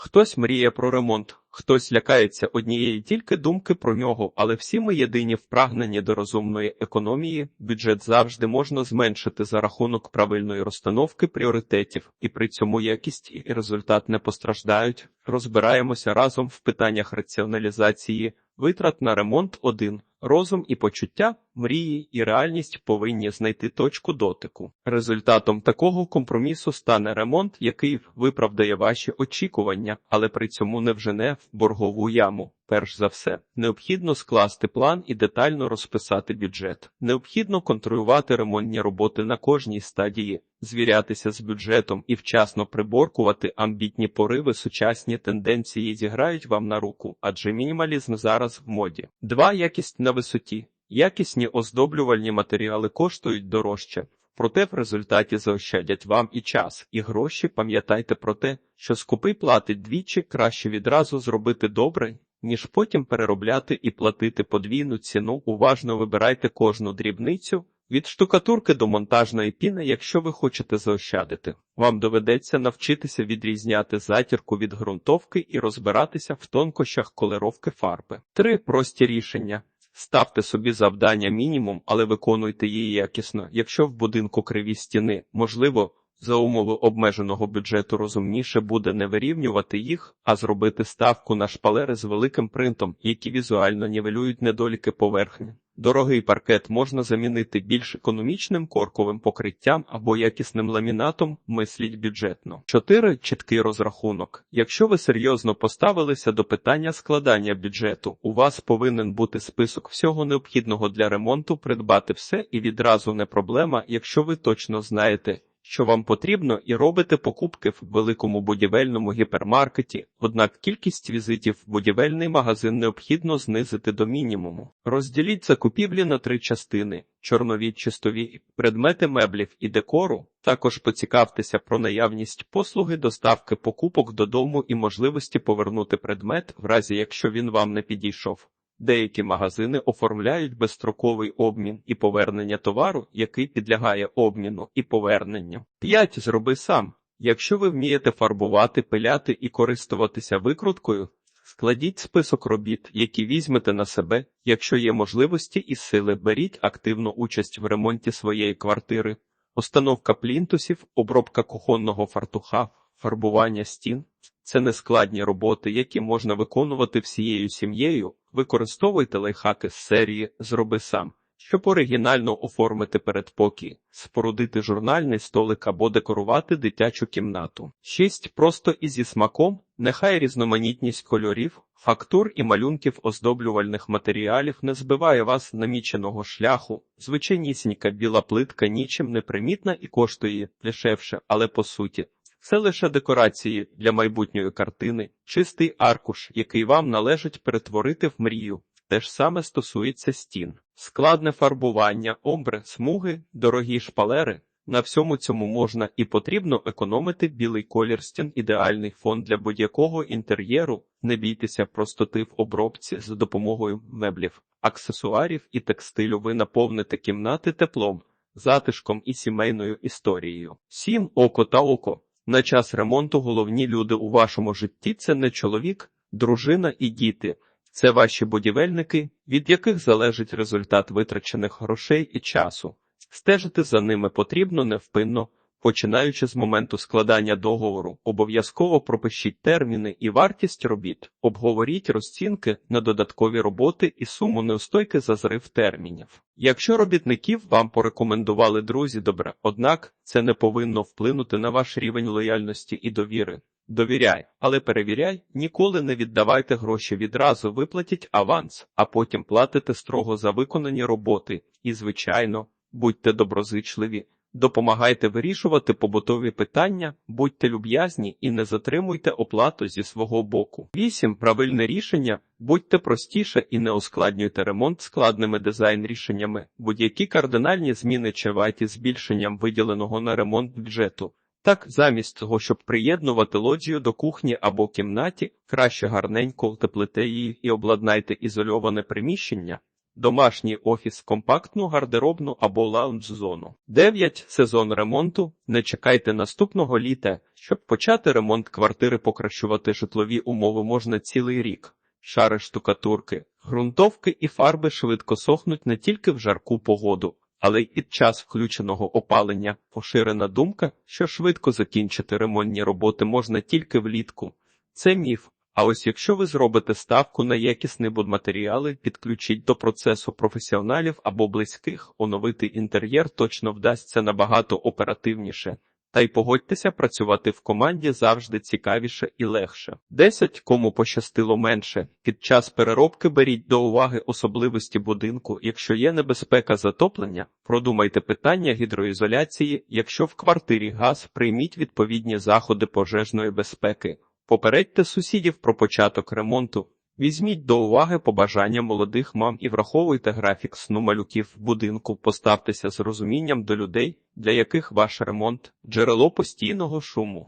Хтось мріє про ремонт, хтось лякається однієї тільки думки про нього, але всі ми єдині в прагненні до розумної економії. Бюджет завжди можна зменшити за рахунок правильної розстановки пріоритетів, і при цьому якість і результат не постраждають. Розбираємося разом в питаннях раціоналізації, витрат на ремонт 1. Розум і почуття, мрії і реальність повинні знайти точку дотику. Результатом такого компромісу стане ремонт, який виправдає ваші очікування, але при цьому не вжене в боргову яму. Перш за все, необхідно скласти план і детально розписати бюджет. Необхідно контролювати ремонтні роботи на кожній стадії, звірятися з бюджетом і вчасно приборкувати амбітні пориви. Сучасні тенденції зіграють вам на руку, адже мінімалізм зараз в моді. Два якість на висоті. Якісні оздоблювальні матеріали коштують дорожче. Проте в результаті заощадять вам і час, і гроші. Пам'ятайте про те, що скупий платить двічі краще відразу зробити добре, ніж потім переробляти і платити подвійну ціну. Уважно вибирайте кожну дрібницю. Від штукатурки до монтажної піни, якщо ви хочете заощадити, вам доведеться навчитися відрізняти затірку від ґрунтовки і розбиратися в тонкощах колеровки фарби. Три прості рішення. Ставте собі завдання мінімум, але виконуйте її якісно. Якщо в будинку криві стіни, можливо, за умови обмеженого бюджету розумніше буде не вирівнювати їх, а зробити ставку на шпалери з великим принтом, які візуально нівелюють недоліки поверхні. Дорогий паркет можна замінити більш економічним корковим покриттям або якісним ламінатом, мисліть бюджетно. 4. Чіткий розрахунок. Якщо ви серйозно поставилися до питання складання бюджету, у вас повинен бути список всього необхідного для ремонту, придбати все і відразу не проблема, якщо ви точно знаєте, що вам потрібно, і робите покупки в великому будівельному гіпермаркеті, однак кількість візитів в будівельний магазин необхідно знизити до мінімуму. Розділіть закупівлі на три частини: чорнові, чистові, предмети меблів і декору. Також поцікавтеся про наявність послуги доставки покупок додому і можливості повернути предмет, в разі якщо він вам не підійшов. Деякі магазини оформляють безстроковий обмін і повернення товару, який підлягає обміну і поверненню. 5. Зроби сам. Якщо ви вмієте фарбувати, пиляти і користуватися викруткою, складіть список робіт, які візьмете на себе. Якщо є можливості і сили, беріть активну участь в ремонті своєї квартири, установка плінтусів, обробка кухонного фартуха, фарбування стін. Це нескладні роботи, які можна виконувати всією сім'єю. Використовуйте лайфхаки з серії Зроби сам, щоб оригінально оформити передпокій, спорудити журнальний столик або декорувати дитячу кімнату. 6. Просто і зі смаком, нехай різноманітність кольорів, фактур і малюнків оздоблювальних матеріалів не збиває вас наміченого шляху. Звичайнісінька біла плитка нічим не примітна і коштує дешевше, але по суті. Це лише декорації для майбутньої картини, чистий аркуш, який вам належить перетворити в мрію. Те ж саме стосується стін, складне фарбування, омбре, смуги, дорогі шпалери. На всьому цьому можна і потрібно економити білий колір стін, ідеальний фон для будь-якого інтер'єру. Не бійтеся простоти в обробці за допомогою меблів, аксесуарів і текстилю. Ви наповните кімнати теплом, затишком і сімейною історією. Сім око та око. На час ремонту головні люди у вашому житті це не чоловік, дружина і діти, це ваші будівельники, від яких залежить результат витрачених грошей і часу. Стежити за ними потрібно невпинно, починаючи з моменту складання договору, обов'язково пропишіть терміни і вартість робіт, обговоріть розцінки на додаткові роботи і суму неустойки за зрив термінів. Якщо робітників вам порекомендували друзі добре, однак це не повинно вплинути на ваш рівень лояльності і довіри. Довіряй, але перевіряй, ніколи не віддавайте гроші відразу, виплатіть аванс, а потім платите строго за виконані роботи. І, звичайно, будьте доброзичливі, допомагайте вирішувати побутові питання, будьте люб'язні і не затримуйте оплату зі свого боку. 8. Правильне рішення. Будьте простіше і не ускладнюйте ремонт складними дизайн-рішеннями. Будь-які кардинальні зміни чи варті збільшенням виділеного на ремонт бюджету. Так, замість того, щоб приєднувати лоджію до кухні або кімнаті, краще гарненько утеплите її і обладнайте ізольоване приміщення. Домашній офіс, компактну гардеробну або лаунж-зону. 9. Сезон ремонту. Не чекайте наступного літа. Щоб почати ремонт квартири, покращувати житлові умови можна цілий рік. Шари штукатурки, ґрунтовки і фарби швидко сохнуть не тільки в жарку погоду, але й під час включеного опалення. Поширена думка, що швидко закінчити ремонтні роботи можна тільки влітку. Це міф. А ось якщо ви зробите ставку на якісні будматеріали, підключіть до процесу професіоналів або близьких, оновити інтер'єр точно вдасться набагато оперативніше. Та й погодьтеся, працювати в команді завжди цікавіше і легше. 10. Кому пощастило менше. Під час переробки беріть до уваги особливості будинку. Якщо є небезпека затоплення, продумайте питання гідроізоляції. Якщо в квартирі газ, прийміть відповідні заходи пожежної безпеки. Попередьте сусідів про початок ремонту. Візьміть до уваги побажання молодих мам і враховуйте графік сну малюків в будинку, поставтеся з розумінням до людей, для яких ваш ремонт – джерело постійного шуму.